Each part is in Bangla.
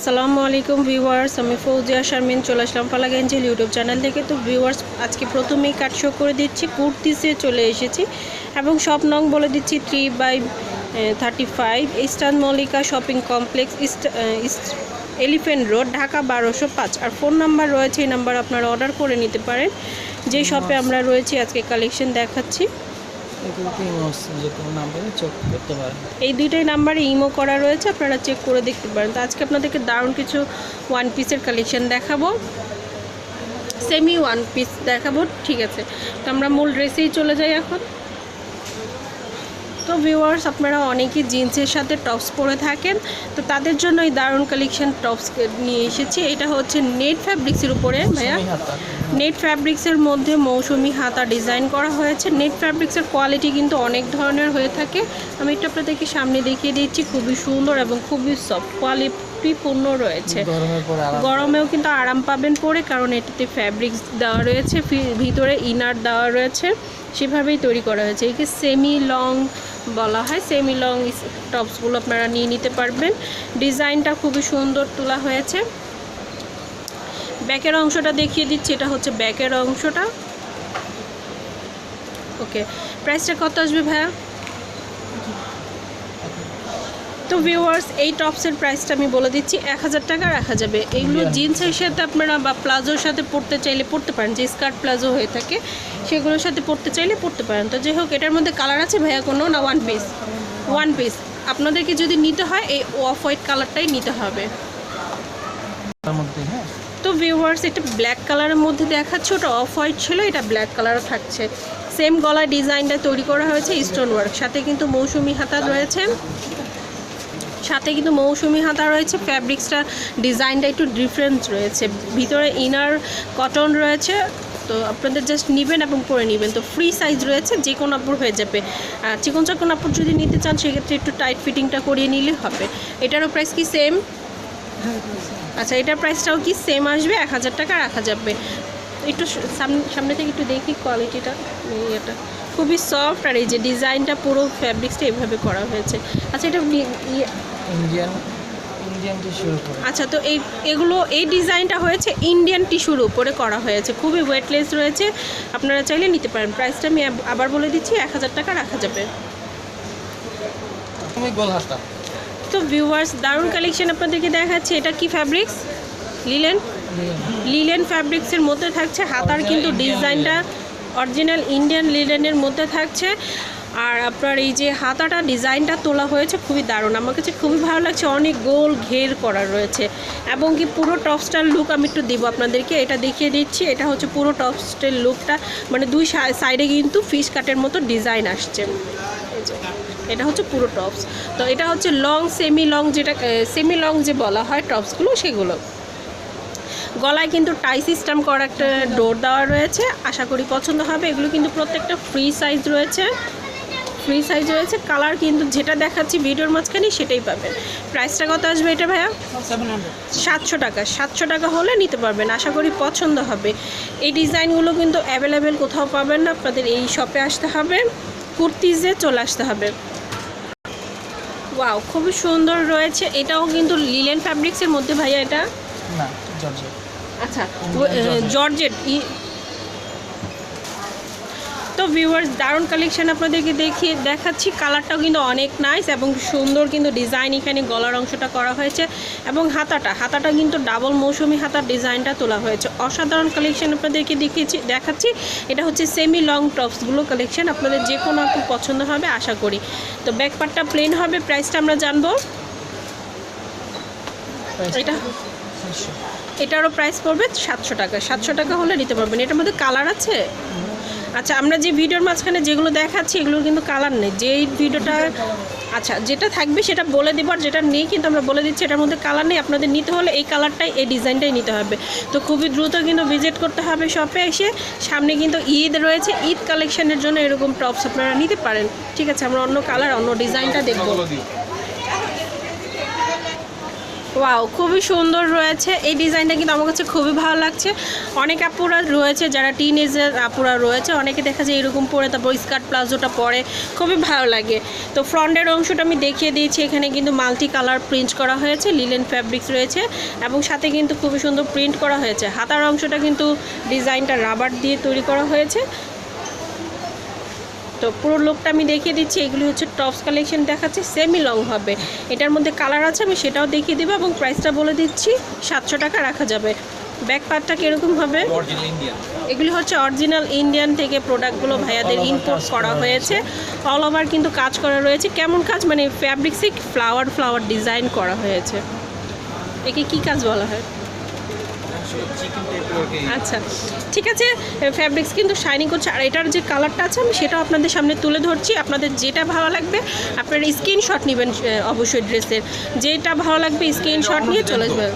আসসালামু আলাইকুম ভিউয়ার্স, আমি ফৌজিয়া শারমিন, চলে আসলাম ফালাগঞ্জেল ইউটিউব চ্যানেল থেকে। তো ভিউয়ার্স, আজকে প্রথমেই কাট শো করে দিচ্ছি, কুর্তিসে চলে এসেছি এবং সব নং বলে দিচ্ছি three by thirty five eastern Mallika shopping complex, east elephant road, Dhaka বারোশো পাঁচ। আর ফোন নাম্বার রয়েছে, এই নাম্বার আপনারা অর্ডার করে নিতে পারেন। যে শপে আমরা রয়েছি, আজকে কালেকশন দেখাচ্ছি। এই দুইটাই নাম্বারে ইমো করা রয়েছে, আপনারা চেক করে দেখতে পারেন। তো আজকে আপনাদেরকে দারুণ কিছু ওয়ান পিসের কালেকশন দেখাবো। সেমি ওয়ান পিস দেখাবো, ঠিক আছে। তো আমরা মূল ড্রেসেই চলে যাই এখন। তো ভিউয়ার্স আপনারা অনেকেই জিন্সের সাথে টপস পরে থাকেন। তো তাদের জন্য এই দারুণ কালেকশন টপস নিয়ে এসেছি। এটা হচ্ছে নেট ফ্যাব্রিক্সের উপরে ভাইয়া। নেট ফ্যাব্রিক্সের মধ্যে মৌসুমি হাতা ডিজাইন করা হয়েছে। নেট ফ্যাব্রিক্সের কোয়ালিটি কিন্তু অনেক ধরনের হয়ে থাকে। আমি একটু আপনাদেরকে সামনে দেখিয়ে দিচ্ছি। খুবই সুন্দর এবং খুবই সফট কোয়ালিটিপূর্ণ রয়েছে। গরমেও কিন্তু আরাম পাবেন পরে কারণ এটিতে ফ্যাব্রিক্স দেওয়া রয়েছে ভিতরে ইনার দেওয়া রয়েছে সেভাবেই তৈরি করা হয়েছে। একে সেমি লং বলা হয়। সেমি লং টপসগুলো আপনারা নিয়ে নিতে পারবেন। ডিজাইনটা খুবই সুন্দর তোলা হয়েছে। ব্যাকের অংশটা দেখিয়ে দিচ্ছি এটা হচ্ছে ব্যাকের অংশটা। ওকে প্রাইসটা কত আসবে ভাইয়া? তো ভিউয়ার্স এই টপসের প্রাইসটা আমি বলে দিচ্ছি এক হাজার টাকা রাখা যাবে। এইগুলো জিন্সের সাথে আপনারা বা প্লাজোর সাথে পরতে চাইলে পরতে পারেন যে স্কার্ট প্লাজো হয়ে থাকে সেগুলোর সাথে পরতে চাইলে পরতে পারেন। তো যাই হোক এটার মধ্যে কালার আছে ভাইয়া কোনো না ওয়ান পিস ওয়ান পিস আপনাদেরকে যদি নিতে হয় এই অফ হোয়াইট কালারটাই নিতে হবে। হ্যাঁ? তো ভিউয়ার্স এটা ব্ল্যাক কালারের মধ্যে দেখাচ্ছে ওটা অফ হোয়াইট ছিল এটা ব্ল্যাক কালারও থাকছে। সেম গলার ডিজাইনটা তৈরি করা হয়েছে স্টোন ওয়ার্ক সাথে কিন্তু মৌসুমি হাতা রয়েছে। সাথে কিন্তু মৌসুমি হাতা রয়েছে ফ্যাব্রিক্সটা ডিজাইনটা একটু ডিফারেন্স রয়েছে। ভিতরে ইনার কটন রয়েছে, তো আপনাদের জাস্ট নেবেন এবং পরে নেবেন। তো ফ্রি সাইজ রয়েছে, যে কোনো আপুর হয়ে যাবে। চিকন চাকন আপুর যদি নিতে চান, সেক্ষেত্রে একটু টাইট ফিটিংটা করিয়ে নিলে হবে। এটারও প্রাইস কি সেম আচ্ছা এটার প্রাইসটাও কি সেম আসবে? এক হাজার টাকা রাখা যাবে। একটু সামনে সামনে থেকে একটু দেখি কোয়ালিটিটা এটা খুবই সফট আর এই যে ডিজাইনটা পুরো ফ্যাব্রিক্সটা এভাবে করা হয়েছে। আচ্ছা এটা ইন্ডিয়ান ইন্ডিয়ান শুরু করে আচ্ছা তো এই এগুলো এই ডিজাইনটা হয়েছে ইন্ডিয়ান টিস্যুর উপরে করা হয়েছে। খুবই ওয়েটলেস রয়েছে। আপনারা চাইলে নিতে পারেন। প্রাইসটা আমি আবার বলে দিচ্ছি এক হাজার টাকা রাখা যাবে। গোল হাতা তো ভিউয়ার্স দারুণ কালেকশন আপনাদেরকে দেখাচ্ছে। এটা কি ফ্যাব্রিক্স লিলেন লিলেন ফ্যাব্রিক্সের মধ্যে থাকছে। হাতার কিন্তু ডিজাইনটা অরিজিনাল ইন্ডিয়ান লিলেনের মধ্যে থাকছে। আর আপনার এই যে হাতাটা, ডিজাইনটা তোলা হয়েছে খুবই দারুণ। আমার কাছে খুবই ভালো লাগছে, অনেক গোল ঘের করা রয়েছে। এবং কি পুরো টপসটার লুক আমি একটু দেবো আপনাদেরকে, এটা দেখিয়ে দিচ্ছি। এটা হচ্ছে পুরো টপসটের লুকটা মানে দুই সাইডে কিন্তু ফিশ কাটের মতো ডিজাইন আসছে। এটা হচ্ছে পুরো টপস। তো এটা হচ্ছে লং, সেমি লং যেটা সেমি লং যে বলা হয় টপসগুলো, সেগুলো। গলায় কিন্তু টাই সিস্টেম করা একটা ডোর দেওয়া রয়েছে। আশা করি পছন্দ হবে। এগুলো কিন্তু প্রত্যেকটা ফ্রি সাইজ রয়েছে। ফ্রি সাইজ রয়েছে কালার কিন্তু যেটা দেখাচ্ছি ভিডিওর মাঝখানে সেটাই পাবেন। প্রাইসটা কত আসবে এটা ভাইয়া? সাতশো টাকা। সাতশো টাকা হলে নিতে পারবেন আশা করি পছন্দ হবে। এই ডিজাইনগুলো কিন্তু অ্যাভেলেবেল কোথাও পাবেন না আপনাদের এই শপে আসতে হবে কুর্তিজে চলে আসতে হবে। ওয়াও খুবই সুন্দর রয়েছে। এটাও কিন্তু লিলেন ফ্যাব্রিক্সের মধ্যে ভাইয়া এটা? না আচ্ছা জর্জেট। তো ভিউয়ার্স দারুণ কালেকশান আপনাদেরকে দেখিয়ে দেখাচ্ছি। কালারটাও কিন্তু অনেক নাইস এবং সুন্দর কিন্তু ডিজাইন এখানে গলার অংশটা করা হয়েছে এবং হাতাটা হাতাটা কিন্তু ডাবল মৌসুমি হাতার ডিজাইনটা তোলা হয়েছে। অসাধারণ কালেকশন আপনাদেরকে দেখিয়েছি দেখাচ্ছি। এটা হচ্ছে সেমি লং টপসগুলো কালেকশন আপনাদের যে কোনো আপু পছন্দ হবে আশা করি। তো ব্যাকপার্টটা প্লেন হবে প্রাইসটা আমরা জানব। এটা এটারও প্রাইস পড়বে সাতশো টাকা সাতশো টাকা হলে নিতে পারবেন। এটার মধ্যে কালার আছে? আচ্ছা আমরা যে ভিডিওর মাঝখানে যেগুলো দেখাচ্ছি, এগুলোর কিন্তু কালার নেই। যেই ভিডিওটা আচ্ছা যেটা থাকবে সেটা বলে দেবো আর যেটা নেই কিন্তু আমরা বলে দিচ্ছি, এটার মধ্যে কালার নেই। আপনাদের নিতে হলে এই কালারটাই এই ডিজাইনটাই নিতে হবে। তো খুবই দ্রুত কিন্তু ভিজিট করতে হবে শপে এসে। সামনে কিন্তু ঈদ রয়েছে, ঈদ কালেকশনের জন্য এরকম টপস আপনারা নিতে পারেন। ঠিক আছে, আমরা অন্য কালার অন্য ডিজাইনটা দেখব। ওয়াও খুবই সুন্দর রয়েছে। এই ডিজাইনটা কিন্তু আমার কাছে খুবই ভালো লাগছে। অনেক আপুরা রয়েছে, যারা টিন এজের আপুরা রয়েছে, অনেকে দেখা যায় এরকম পরে, তারপর স্কার্ট প্লাজোটা পরে, খুবই ভালো লাগে। তো ফ্রন্টের অংশটা আমি দেখিয়ে দিয়েছি, এখানে কিন্তু মাল্টি কালার প্রিন্ট করা হয়েছে লিলেন ফ্যাব্রিক্স রয়েছে, এবং সাথে কিন্তু খুবই সুন্দর প্রিন্ট করা হয়েছে। হাতার অংশটা কিন্তু ডিজাইনটা রাবার দিয়ে তৈরি করা হয়েছে। তো পুরো লোকটা আমি দেখিয়ে দিচ্ছি। এগুলি হচ্ছে টপস কালেকশন দেখাচ্ছি সেমি লং হবে। এটার মধ্যে কালার আছে আমি সেটাও দেখিয়ে দেবো এবং প্রাইসটা বলে দিচ্ছি সাতশো টাকা রাখা যাবে। ব্যাক পার্টটা কীরকম হবে? এগুলি হচ্ছে অরিজিনাল ইন্ডিয়ান থেকে প্রোডাক্টগুলো ভাইয়াদের ইম্পোর্ট করা হয়েছে। অল ওভার কিন্তু কাজ করা রয়েছে। কেমন কাজ? মানে ফ্যাব্রিক্সে ফ্লাওয়ার ফ্লাওয়ার ডিজাইন করা হয়েছে। একে কি কাজ বলা হয়? আচ্ছা ঠিক আছে ফ্যাব্রিক্স কিন্তু শাইনিং করছে। আর এটার যে কালারটা আছে আমি সেটাও আপনাদের সামনে তুলে ধরছি। আপনাদের যেটা ভালো লাগবে আপনারা স্ক্রিনশট নেবেন অবশ্যই ড্রেসের যেটা ভালো লাগবে স্ক্রিনশট নিয়ে চলে যাবেন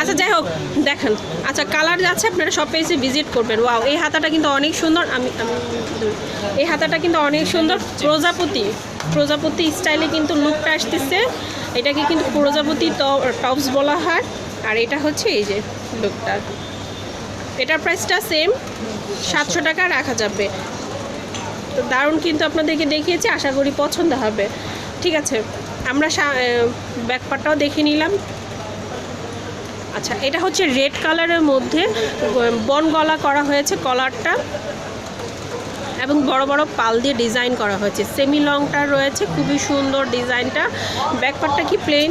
আচ্ছা যাই হোক দেখেন। আচ্ছা কালার যাচ্ছে আপনারা সব পেজে ভিজিট করবেন। ওয়াও এই হাতাটা কিন্তু অনেক সুন্দর। আমি এই হাতাটা কিন্তু অনেক সুন্দর। প্রজাপতি। প্রজাপতি স্টাইলে কিন্তু লুকটা আসতেছে। এটাকে কিন্তু প্রজাপতি টপস বলা হয়। আর এটা হচ্ছে এই যে লুকটা এটার প্রাইসটা সেম সাতশো টাকা রাখা যাবে। তো দারুণ কিন্তু আপনাদেরকে দেখিয়েছি। আশা করি পছন্দ হবে। ঠিক আছে। আমরা ব্যাকপারটাও দেখে নিলাম। আচ্ছা এটা হচ্ছে রেড কালারের মধ্যে বন গলা করা হয়েছে কলারটা এবং বড় বড় পাল দিয়ে ডিজাইন করা হয়েছে। সেমি লংটা রয়েছে, খুবই সুন্দর ডিজাইনটা। ব্যাকপারটা কি প্লেন?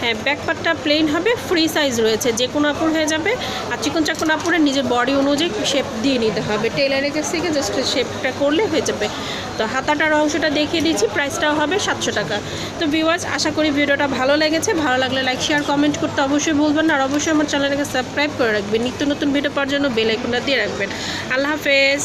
হ্যাঁ ব্যাকপারটা প্লেন হবে, ফ্রি সাইজ রয়েছে, যে কোনো আপুর হয়ে যাবে। আর চিকন চাকন আপুরের নিজের বডি অনুযায়ী শেপ দিয়ে নিতে হবে। টেলারের কাছ থেকে জাস্ট শেপটা করলে হয়ে যাবে। তো হাতাটার অংশটা দেখিয়ে দিচ্ছি প্রাইসটাও হবে সাতশো টাকা। তো ভিউয়ার্স আশা করি ভিডিওটা ভালো লেগেছে। ভালো লাগলে লাইক শেয়ার কমেন্ট করতে অবশ্যই ভুলবেন আর অবশ্যই আমার চ্যানেলটাকে সাবস্ক্রাইব করে রাখবেন। নিত্য নতুন ভিডিও পাওয়ার জন্য বেল দিয়ে রাখবেন। আল্লাহ হাফেজ।